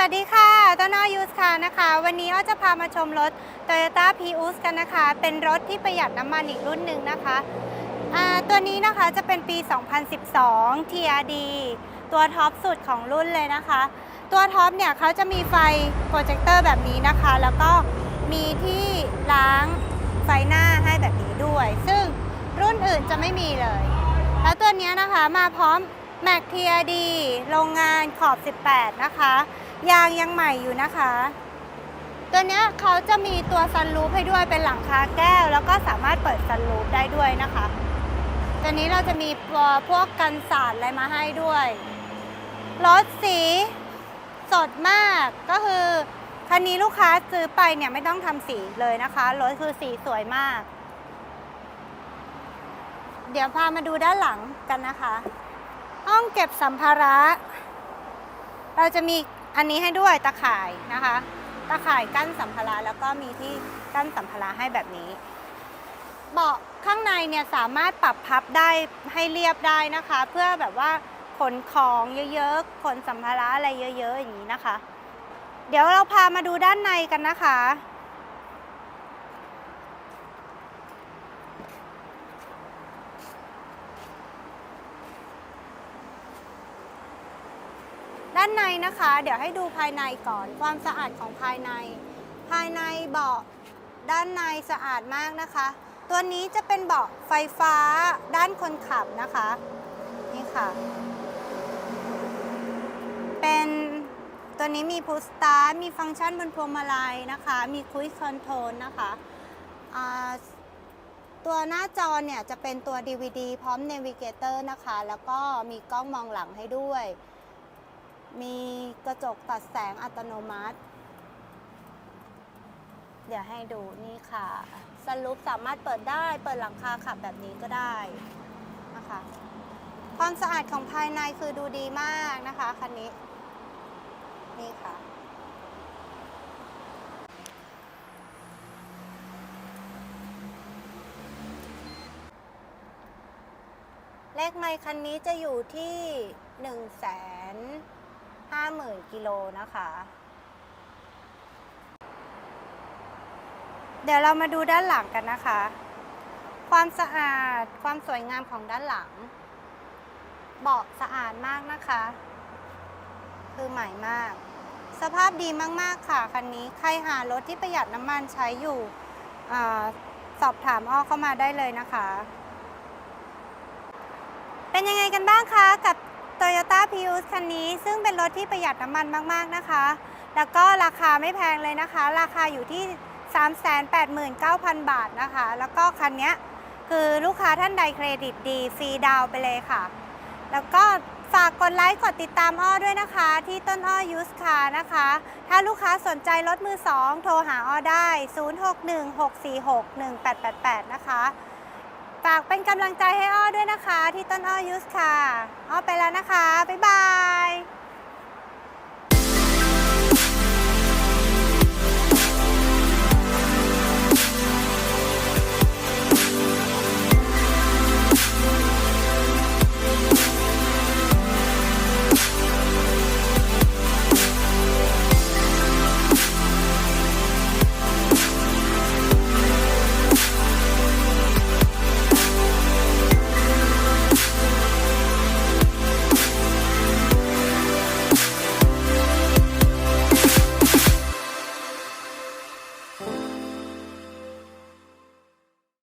สวัสดีค่ะต้นอ้อยูสค่ะนะคะ วันนี้อ้อจะพามาชมรถ Toyota Prius กันนะคะ เป็นรถที่ประหยัดน้ำมันอีกรุ่นหนึ่งนะคะ ตัวนี้นะคะจะเป็นปี 2012 TRD ตัวท็อปสุดของรุ่นเลยนะคะ ตัวท็อปเนี่ยเขาจะมีไฟโปรเจคเตอร์แบบนี้นะคะ แล้วก็มีที่ล้างไฟหน้าให้แบบนี้ด้วย ซึ่งรุ่นอื่นจะไม่มีเลย แล้วตัวนี้นะคะมาพร้อม Mac TRD โรงงานขอบ 18 นะคะ ยางยังใหม่อยู่นะคะ ตัวเนี้ยเขาจะมีตัวซันรูฟให้ด้วยเป็นหลังคาแก้ว แล้วก็สามารถเปิดซันรูฟได้ด้วยนะคะ ตัวนี้เราจะมีตัวพวกกันสาดอะไรมาให้ด้วยรถสีสดมากก็คือคันนี้ลูกค้าซื้อไปเนี่ยไม่ต้องทำสีเลยนะคะรถคือสีสวยมาก เดี๋ยวพามาดูด้านหลังกันนะคะ ห้องเก็บสัมภาระ เราจะมี อันนี้ให้ด้วยตะข่ายนะคะ ตะข่ายกั้นสัมภาระแล้วก็มีที่กั้นสัมภาระให้แบบนี้ เบาะข้างในเนี่ยสามารถปรับพับได้ให้เรียบได้นะคะ เพื่อแบบว่าขนของเยอะๆขนสัมภาระอะไรเยอะ ๆ อย่างนี้นะคะ เดี๋ยวเราพามาดูด้านในกันนะคะานในนะคะ เดี๋ยวให้ดูภายในก่อนความสะอาดของภายใน ภายในเบาะด้านในสะอาดมากนะคะ ตัวนี้จะเป็นเบาะไฟฟ้าด้านคนขับนะคะ นี่ค่ะ เป็นตัวนี้มีพุสตาร์มีฟังก์ชันบนพวงมาลัยนะคะ มีคุยคอนโทรลนะคะตัวหน้าจอเนี่ยจะเป็นตัว DVD พร้อม Navigator นะคะ แล้วก็มีกล้องมองหลังให้ด้วย มีกระจกตัดแสงอัตโนมัติ เดี๋ยวให้ดูนี่ค่ะ สรุปสามารถเปิดได้เปิดหลังคาขับแบบนี้ก็ได้นะคะ ความสะอาดของภายในคือดูดีมากนะคะคันนี้ นี่ค่ะเลขไมค์คันนี้จะอยู่ที่1นึ่งแส นห้าหมื่นกิโลนะคะ เดี๋ยวเรามาดูด้านหลังกันนะคะ ความสะอาดความสวยงามของด้านหลัง เบาะสะอาดมากนะคะ คือใหม่มาก สภาพดีมากๆค่ะคันนี้ใครหารถที่ประหยัดน้ำมันใช้อยู่อสอบถามอ้อเข้ามาได้เลยนะคะ เป็นยังไงกันบ้างคะกับ s คันนี้ซึ่งเป็นรถที่ประหยัดน้ำมันมาก ๆ นะคะ แล้วก็ราคาไม่แพงเลยนะคะ ราคาอยู่ที่ 389,000 บาทนะคะ แล้วก็คันนี้คือลูกค้าท่านใดเครดิตดีฟรีดาวไปเลยค่ะ แล้วก็ฝากกดไลค์กดติดตามอ้อด้วยนะคะ ที่ต้นอ้อยูสคานะคะ ถ้าลูกค้าสนใจรถมือสองโทรหาอ้อได้ 0616461888 นะคะ ฝากเป็นกำลังใจให้อ้อด้วยนะคะ ที่ต้นอ้อยูสค่ะ อ้อไปแล้วนะคะ บ๊ายบาย